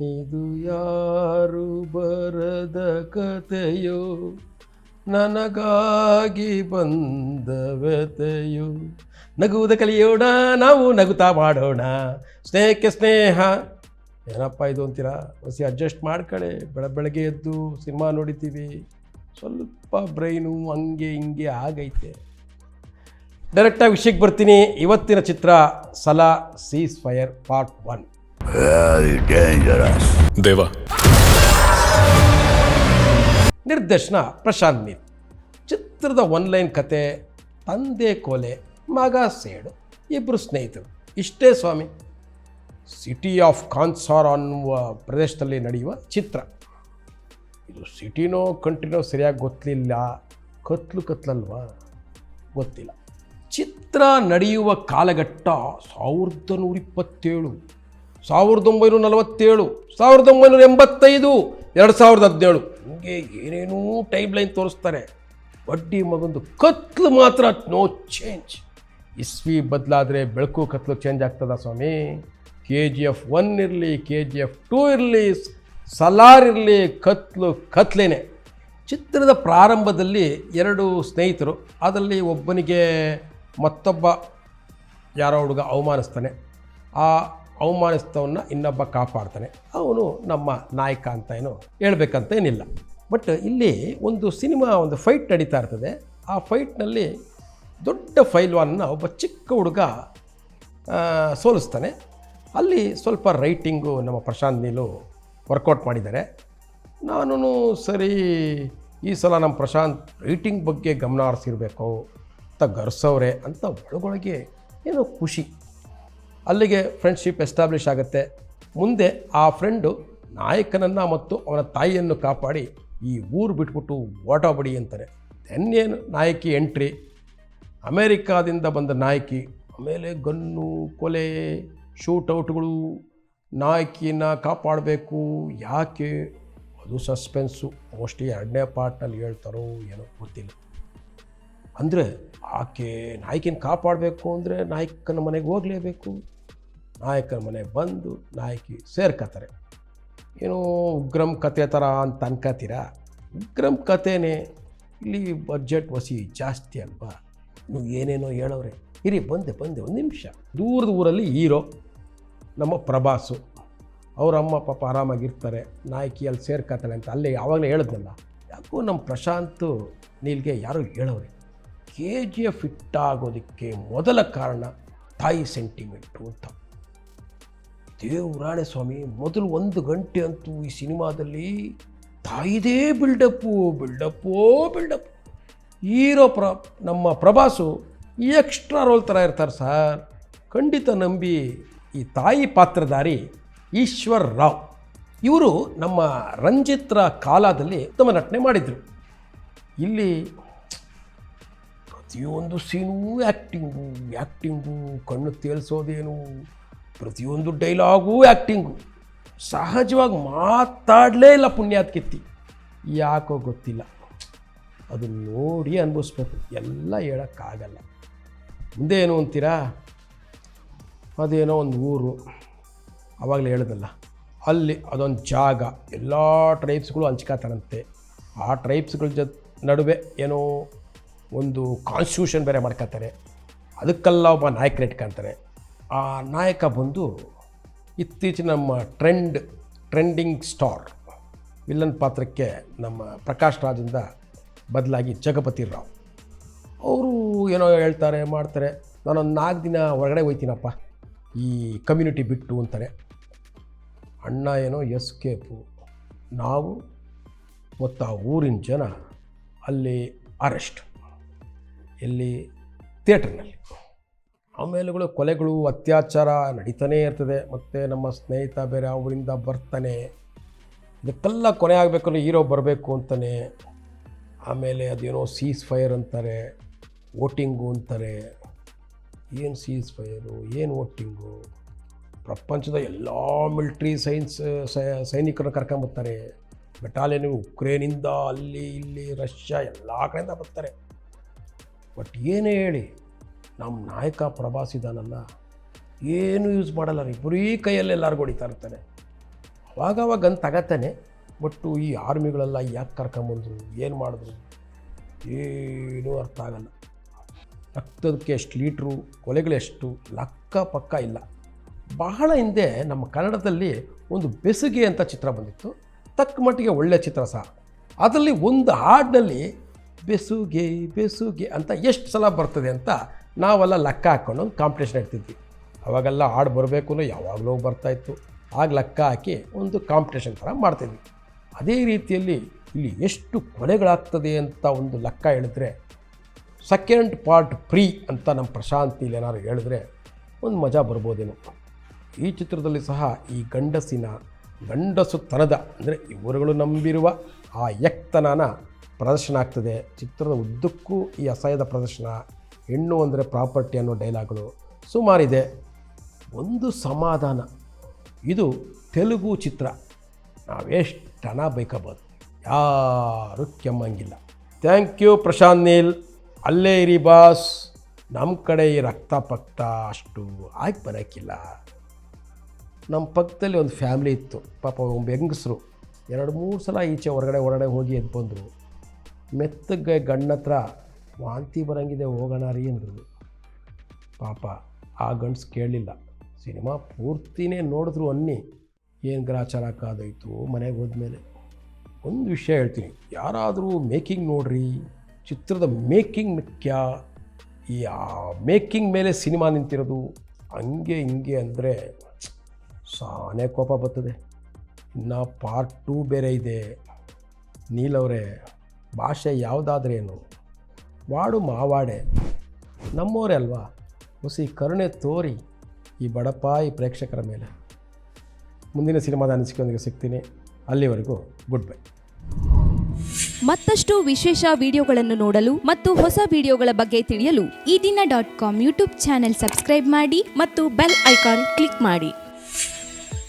ಇದು ಯಾರು ಬರದ ಕಥೆಯೋ? ನನಗಾಗಿ ಬಂದ ವ್ಯತೆಯೋ ನಗುವುದ ಕಲಿಯೋಣ, ನಾವು ನಗುತ್ತಾ ಮಾಡೋಣ. ಸ್ನೇಹಕ್ಕೆ ಸ್ನೇಹ. ಏನಪ್ಪ ಇದು ಅಂತೀರಾ? ಹೊಸಿ ಅಡ್ಜಸ್ಟ್ ಮಾಡ್ಕೊಳ್ಳಿ ಬೆಳ, ಬೆಳಗ್ಗೆ ಎದ್ದು ಸಿನಿಮಾ ನೋಡಿತೀವಿ ಸ್ವಲ್ಪ ಬ್ರೈನು ಹಂಗೆ ಹಿಂಗೆ ಆಗೈತೆ. ಡೈರೆಕ್ಟಾಗಿ ವಿಷಯಕ್ಕೆ ಬರ್ತೀನಿ. ಇವತ್ತಿನ ಚಿತ್ರ ಸಲಾ, ಸೀಸ್ ಫೈರ್ ಪಾರ್ಟ್ ಒನ್. ದೇವ. ನಿರ್ದೇಶನ ಪ್ರಶಾಂತ್ ನೀಲ್ ಚಿತ್ರದ ಒನ್ಲೈನ್ ಕತೆ ತಂದೆ ಕೊಲೆ ಮಗ ಸೇಡು ಇಬ್ಬರು ಸ್ನೇಹಿತರು. ಇಷ್ಟೇ ಸ್ವಾಮಿ. ಸಿಟಿ ಆಫ್ ಕಾನ್ಸಾರ್ ಅನ್ನುವ ಪ್ರದೇಶದಲ್ಲಿ ನಡೆಯುವ ಚಿತ್ರ. ಇದು ಸಿಟಿನೋ ಕಂಟ್ರಿನೋ ಸರಿಯಾಗಿ ಗೊತ್ತಿಲ್ಲ. ಕತ್ಲು ಕತ್ಲಲ್ವಾ? ಗೊತ್ತಿಲ್ಲ. ಚಿತ್ರ ನಡೆಯುವ ಕಾಲಘಟ್ಟ ಸಾವಿರದ ನೂರ ಇಪ್ಪತ್ತೇಳು. ಸಾವಿರದ ಒಂಬೈನೂರ ನಲವತ್ತೇಳು, ಸಾವಿರದ ಒಂಬೈನೂರ ಎಂಬತ್ತೈದು, ಎರಡು ಸಾವಿರದ ಹದಿನೇಳು. ಹಿಂಗೆ ಏನೇನೂ ಟೈಮ್ ಲೈನ್ ತೋರಿಸ್ತಾರೆ. ಬಡ್ಡಿ ಮಗಂದು ಕತ್ಲು ಮಾತ್ರ ನೋ ಚೇಂಜ್ ಇಸ್ವಿ ಬದಲಾದರೆ ಬೆಳಕು ಕತ್ಲು ಚೇಂಜ್ ಆಗ್ತದ ಸ್ವಾಮಿ? ಕೆ ಜಿ ಎಫ್ ಒನ್ ಇರಲಿ, ಕೆ ಜಿ ಎಫ್ ಟೂ ಇರಲಿ, ಸಲಾರ್ ಇರಲಿ, ಕತ್ಲು ಕತ್ಲೇನೆ. ಚಿತ್ರದ ಪ್ರಾರಂಭದಲ್ಲಿ ಎರಡು ಸ್ನೇಹಿತರು, ಅದರಲ್ಲಿ ಒಬ್ಬನಿಗೆ ಮತ್ತೊಬ್ಬ ಯಾರೋ ಹುಡುಗ ಅವಮಾನಿಸ್ತಾನೆ. ಆ ಅವಮಾನಿಸ್ತವನ್ನ ಇನ್ನೊಬ್ಬ ಕಾಪಾಡ್ತಾನೆ. ಅವನು ನಮ್ಮ ನಾಯಕ ಅಂತ ಏನು ಹೇಳ್ಬೇಕಂತ ಏನಿಲ್ಲ. ಬಟ್ ಇಲ್ಲಿ ಒಂದು ಸಿನಿಮಾ, ಒಂದು ಫೈಟ್ ನಡೀತಾ ಇರ್ತದೆ. ಆ ಫೈಟ್ನಲ್ಲಿ ದೊಡ್ಡ ಫೈಲ್ವಾನ್ನ ಒಬ್ಬ ಚಿಕ್ಕ ಹುಡುಗ ಸೋಲಿಸ್ತಾನೆ. ಅಲ್ಲಿ ಸ್ವಲ್ಪ ರೈಟಿಂಗು ನಮ್ಮ ಪ್ರಶಾಂತ್ ನೀಲು ವರ್ಕೌಟ್ ಮಾಡಿದ್ದಾರೆ. ನಾನು ಸರಿ, ಈ ಸಲ ನಮ್ಮ ಪ್ರಶಾಂತ್ ರೈಟಿಂಗ್ ಬಗ್ಗೆ ಗಮನ ಹರಿಸಿರ್ಬೇಕು, ಅಂತ ಗರ್ಸವ್ರೆ ಅಂತ ಒಳಗೊಳಗೆ ಏನೋ ಖುಷಿ. ಅಲ್ಲಿಗೆ ಫ್ರೆಂಡ್ಶಿಪ್ ಎಸ್ಟಾಬ್ಲಿಷ್ ಆಗುತ್ತೆ. ಮುಂದೆ ಆ ಫ್ರೆಂಡು ನಾಯಕನನ್ನು ಮತ್ತು ಅವನ ತಾಯಿಯನ್ನು ಕಾಪಾಡಿ ಈ ಊರು ಬಿಟ್ಬಿಟ್ಟು ಓಟೋಬಡಿ ಅಂತಾರೆ. ಏನು ನಾಯಕಿ ಎಂಟ್ರಿ ಅಮೇರಿಕಾದಿಂದ ಬಂದ ನಾಯಕಿ, ಆಮೇಲೆ ಗನ್ನು, ಕೊಲೆ ಶೂಟೌಟ್ಗಳು ನಾಯಕಿನ ಕಾಪಾಡಬೇಕು, ಯಾಕೆ? ಅದು ಸಸ್ಪೆನ್ಸು ಮೋಸ್ಟ್ಲಿ ಎರಡನೇ ಪಾರ್ಟ್ನಲ್ಲಿ ಹೇಳ್ತಾರೋ ಏನೋ ಗೊತ್ತಿಲ್ಲ. ಅಂದರೆ, ಆಕೆ ನಾಯಕಿನ ಕಾಪಾಡಬೇಕು ಅಂದರೆ ನಾಯಕನ ಮನೆಗೆ ಹೋಗಲೇಬೇಕು. ನಾಯಕನ ಮನೆ ಬಂದು ನಾಯಕಿ ಸೇರ್ಕೋತಾರೆ ಏನೋ ಉಗ್ರಂ ಕತೆ ಥರ ಅಂತ ಅನ್ಕೋತೀರಾ ಉಗ್ರಂ ಕತೆನೇ ಇಲ್ಲಿ ಬಜೆಟ್ ವಸಿ ಜಾಸ್ತಿ ಅಲ್ವಾ? ನೀವು ಏನೇನೋ ಹೇಳೋರೆ ಇರಿ, ಬಂದೆ ಬಂದೆ, ಒಂದು ನಿಮಿಷ. ದೂರದ ಊರಲ್ಲಿ ಹೀರೋ, ನಮ್ಮ ಪ್ರಭಾಸು. ಅವ್ರ ಅಮ್ಮ ಪಾಪ ಆರಾಮಾಗಿರ್ತಾರೆ, ನಾಯಕಿ ಅಲ್ಲಿ ಸೇರ್ಕೋತಾಳೆ ಅಂತ ಅಲ್ಲೇ ಯಾವಾಗಲೇ ಹೇಳಿದ್ನಲ್ಲ. ಯಾಕೋ ನಮ್ಮ ಪ್ರಶಾಂತ್, ನೀಲ್ಗೆ ಯಾರೋ ಹೇಳೋರೆ ಕೆ ಜಿ ಎಫ್ ಆಗೋದಕ್ಕೆ ಮೊದಲ ಕಾರಣ ತಾಯಿ ಸೆಂಟಿಮೆಂಟು ಅಂತ. ದೇವರಾಣೆ ಸ್ವಾಮಿ, ಮೊದಲು ಒಂದು ಗಂಟೆ ಅಂತೂ ಈ ಸಿನಿಮಾದಲ್ಲಿ ತಾಯಿದೇ ಬಿಲ್ಡಪ್ಪು, ಬಿಲ್ಡಪ್ಪೋ ಬಿಲ್ಡಪ್ ಹೀರೋ ಪ್ರ, ನಮ್ಮ ಪ್ರಭಾಸು ಎಕ್ಸ್ಟ್ರಾ ರೋಲ್ ಥರ ಇರ್ತಾರೆ ಸರ್. ಖಂಡಿತ ನಂಬಿ ಈ ತಾಯಿ ಪಾತ್ರಧಾರಿ ಈಶ್ವರ್ ರಾವ್. ಇವರು ನಮ್ಮ ರಂಜಿತ್ರ ಕಾಲದಲ್ಲಿ ಉತ್ತಮ ನಟನೆ ಮಾಡಿದರು. ಇಲ್ಲಿ ಪ್ರತಿಯೊಂದು ಸೀನು ಆ್ಯಕ್ಟಿಂಗು ಆ್ಯಕ್ಟಿಂಗು ಕಣ್ಣು ತೇಲ್ಸೋದೇನು ಪ್ರತಿಯೊಂದು ಡೈಲಾಗು ಆ್ಯಕ್ಟಿಂಗು ಸಹಜವಾಗಿ ಮಾತಾಡಲೇ ಇಲ್ಲ ಪುಣ್ಯಾತ್ಕಿತ್ತಿ ಯಾಕೋ ಗೊತ್ತಿಲ್ಲ. ಅದು ನೋಡಿ ಅನುಭವಿಸ್ಬೇಕು. ಎಲ್ಲ ಹೇಳೋಕ್ಕಾಗಲ್ಲ. ಮುಂದೆ ಏನು ಅಂತೀರಾ? ಅದೇನೋ ಒಂದು ಊರು. ಆವಾಗಲೇ ಹೇಳಿದಲ್ಲ. ಅಲ್ಲಿ ಅದೊಂದು ಜಾಗ. ಎಲ್ಲ ಟ್ರೈಬ್ಸ್ಗಳು ಹಂಚ್ಕೋತಾರಂತೆ. ಆ ಟ್ರೈಬ್ಸ್ಗಳ ಜೊತೆ ನಡುವೆ ಏನೋ ಒಂದು ಕಾನ್ಸ್ಟಿಟ್ಯೂಷನ್ ಬೇರೆ ಮಾಡ್ಕೋತಾರೆ. ಅದಕ್ಕೆಲ್ಲ ಒಬ್ಬ ನಾಯಕರು ಇಟ್ಕೊತಾರೆ. ಆ ನಾಯಕ ಬಂದು ಇತ್ತೀಚಿನ ನಮ್ಮ ಟ್ರೆಂಡ್, ಟ್ರೆಂಡಿಂಗ್ ಸ್ಟಾರ್ ವಿಲ್ಲನ್ ಪಾತ್ರಕ್ಕೆ ನಮ್ಮ ಪ್ರಕಾಶ್ ರಾಜಿಂದ ಬದಲಾಗಿ ಜಗಪತಿ ರಾವ್. ಅವರು ಏನೋ ಹೇಳ್ತಾರೆ, ಮಾಡ್ತಾರೆ. ನಾನೊಂದು ನಾಲ್ಕು ದಿನ ಹೊರಗಡೆ ಹೋಯ್ತೀನಪ್ಪ, ಈ ಕಮ್ಯುನಿಟಿ ಬಿಟ್ಟು ಅಂತಾರೆ ಅಣ್ಣ ಏನೋ ಎಸ್ಕೇಪು. ನಾವು ಮತ್ತು ಆ ಊರಿನ ಜನ ಅಲ್ಲಿ ಅರೆಸ್ಟ್. ಎಲ್ಲಿ ಥಿಯೇಟ್ರ್ನಲ್ಲಿ. ಆಮೇಲೆಗಳು ಕೊಲೆಗಳು, ಅತ್ಯಾಚಾರ ನಡೀತಾನೇ ಇರ್ತದೆ. ಮತ್ತು ನಮ್ಮ ಸ್ನೇಹಿತ ಬೇರೆ ಅವರಿಂದ ಬರ್ತಾನೆ. ಇದಕ್ಕೆಲ್ಲ ಕೊನೆ ಆಗಬೇಕಲ್ಲ, ಹೀರೋ ಬರಬೇಕು ಅಂತಾನೆ. ಆಮೇಲೆ ಅದೇನೋ ಸೀಸ್ ಫೈರ್ ಅಂತಾರೆ, ವೋಟಿಂಗು ಅಂತಾರೆ. ಏನು ಸೀಸ್ ಫೈರು ಏನು ವೋಟಿಂಗು? ಪ್ರಪಂಚದ ಎಲ್ಲ ಮಿಲ್ಟ್ರಿ ಸೈನ್ಸ್ ಸೈನಿಕರನ್ನ ಕರ್ಕೊಂಬರ್ತಾರೆ ಬೆಟಾಲಿಯನ್ ಉಕ್ರೇನಿಂದ ಅಲ್ಲಿ ಇಲ್ಲಿ ರಷ್ಯಾ ಎಲ್ಲ ಕಡೆಯಿಂದ ಬರ್ತಾರೆ. ಬಟ್ ಏನೇ ಹೇಳಿ ನಮ್ಮ ನಾಯಕ ಪ್ರಭಾಸ್ ಇದ್ದಾನಲ್ಲ ಏನು ಯೂಸ್ ಮಾಡಲ್ಲ. ರೀ ಬರೀ ಕೈಯಲ್ಲಿ ಎಲ್ಲರಿಗೂ ಹೊಡಿತಾ ಇರ್ತಾನೆ ಅವಾಗವಾಗ ಅಂತ ತಗತ್ತಾನೆ ಬಟ್ಟು ಈ ಆರ್ಮಿಗಳೆಲ್ಲ ಯಾಕೆ ಕರ್ಕೊಂಬಂದ್ರು ಏನು ಮಾಡಿದ್ರು, ಏನೂ ಅರ್ಥ ಆಗಲ್ಲ. ರಕ್ತದಕ್ಕೆ ಎಷ್ಟು ಲೀಟ್ರು ಕೊಲೆಗಳೆಷ್ಟು ಲಕ್ಕ ಪಕ್ಕ ಇಲ್ಲ. ಬಹಳ ಹಿಂದೆ ನಮ್ಮ ಕನ್ನಡದಲ್ಲಿ ಒಂದು ಬೆಸುಗೆ ಅಂತ ಚಿತ್ರ ಬಂದಿತ್ತು. ತಕ್ಕ ಮಟ್ಟಿಗೆ ಒಳ್ಳೆಯ ಚಿತ್ರ ಸಹ. ಅದರಲ್ಲಿ ಒಂದು ಹಾಡಿನಲ್ಲಿ ಬೆಸುಗೆ ಬೆಸುಗೆ ಅಂತ ಎಷ್ಟು ಸಲ ಬರ್ತದೆ ಅಂತ ನಾವೆಲ್ಲ ಲೆಕ್ಕ ಹಾಕ್ಕೊಂಡು ಒಂದು ಕಾಂಪಿಟೇಷನ್ ಇಡ್ತಿದ್ವಿ ಅವಾಗೆಲ್ಲ ಹಾಡು ಬರಬೇಕು ಯಾವಾಗಲೂ ಬರ್ತಾಯಿತ್ತು ಆಗ ಲೆಕ್ಕ ಹಾಕಿ ಒಂದು ಕಾಂಪಿಟೇಷನ್ ಥರ ಮಾಡ್ತಿದ್ವಿ. ಅದೇ ರೀತಿಯಲ್ಲಿ ಇಲ್ಲಿ ಎಷ್ಟು ಕೊಲೆಗಳಾಗ್ತದೆ ಅಂತ ಒಂದು ಲೆಕ್ಕ ಹೇಳಿದ್ರೆ ಸೆಕೆಂಡ್ ಪಾರ್ಟ್ ಫ್ರೀ ಅಂತ ನಮ್ಮ ಪ್ರಶಾಂತಿಲಿ ಏನಾದ್ರು ಹೇಳಿದ್ರೆ ಒಂದು ಮಜಾ ಬರ್ಬೋದೇನೋ. ಈ ಚಿತ್ರದಲ್ಲಿ ಸಹ ಈ ಗಂಡಸಿನ ಗಂಡಸುತನದ ಅಂದರೆ ಇವರುಗಳು ನಂಬಿರುವ ಆ ಎಕ್ತನನ ಪ್ರದರ್ಶನ ಆಗ್ತದೆ. ಚಿತ್ರದ ಉದ್ದಕ್ಕೂ ಈ ಅಸಹ್ಯದ ಪ್ರದರ್ಶನ ಹೆಣ್ಣು ಅಂದರೆ ಪ್ರಾಪರ್ಟಿ ಅನ್ನೋ ಡೈಲಾಗ್ಗಳು ಸುಮಾರಿದೆ ಒಂದು ಸಮಾಧಾನ. ಇದು ತೆಲುಗು ಚಿತ್ರ. ನಾವೆಷ್ಟು ಹಣ ಬೇಕಬೋದು. ಯಾರು ಕೆಮ್ಮಂಗಿಲ್ಲ. Thank you Prashanth Neel. ಅಲ್ಲೇ ಇರಿ ಬಾಸ್. ನಮ್ಮ ಕಡೆ ಈ ರಕ್ತ ಪಕ್ತ ಅಷ್ಟು ಆಗಿ ಬರೋಕ್ಕಿಲ್ಲ ನಮ್ಮ ಪಕ್ಕದಲ್ಲಿ ಒಂದು ಫ್ಯಾಮ್ಲಿ ಇತ್ತು. ಪಾಪ ಒಬ್ಬ ಹೆಂಗಸರು. ಎರಡು ಮೂರು ಸಲ ಈಚೆ ಹೊರಗಡೆ ಹೊರಗಡೆ ಹೋಗಿ ಎದ್ದು ಬಂದರು. ಮೆತ್ತಗೆ ಗಂಡತ್ರ ವಾಂತಿ ಬರೋಂಗಿದೆ ಹೋಗೋಣ ರೀ ಅಂದ್ರು. ಪಾಪ ಆ ಗಂಡ್ಸು ಕೇಳಲಿಲ್ಲ. ಸಿನಿಮಾ ಪೂರ್ತಿನೇ ನೋಡಿದ್ರು ಅನ್ನಿ. ಏನು ಗ್ರಾಚಾರ ಕಾದೋಯ್ತು ಮನೆಗೆ ಹೋದ್ಮೇಲೆ. ಒಂದು ವಿಷಯ ಹೇಳ್ತೀನಿ. ಯಾರಾದರೂ ಮೇಕಿಂಗ್ ನೋಡ್ರಿ, ಚಿತ್ರದ ಮೇಕಿಂಗ್ ಮುಖ್ಯ. ಈ ಆ ಮೇಕಿಂಗ್ ಮೇಲೆ ಸಿನಿಮಾ ನಿಂತಿರೋದು ಹಂಗೆ ಹಿಂಗೆ ಅಂದರೆ ಸಾನೆ ಕೋಪ ಬರ್ತದೆ. ಇನ್ನು ಪಾರ್ಟ್ ಟೂ ಬೇರೆ ಇದೆ. ನೀಲವರೇ ಭಾಷೆ ಯಾವುದಾದ್ರೇನು? ವಾಡು ಮಾವಾಡೆ ನಮ್ಮೋರೇ ಅಲ್ವಾ? ಹುಸಿ ಕರುಣೆ ತೋರಿ ಈ ಬಡಪಾಯಿ ಪ್ರೇಕ್ಷಕರ ಮೇಲೆ. ಮುಂದಿನ ಸಿನಿಮಾದ ಅನಿಸಿಕೆಯೊಂದಿಗೆ ಸಿಗ್ತೀನಿ. ಅಲ್ಲಿವರೆಗೂ ಗುಡ್ ಬೈ. ಮತ್ತಷ್ಟು ವಿಶೇಷ ವಿಡಿಯೋಗಳನ್ನು ನೋಡಲು ಮತ್ತು ಹೊಸ ವಿಡಿಯೋಗಳ ಬಗ್ಗೆ ತಿಳಿಯಲು Ee Dina dot com YouTube channel subscribe ಮಾಡಿ ಮತ್ತು ಬೆಲ್ ಐಕಾನ್ ಕ್ಲಿಕ್ ಮಾಡಿ.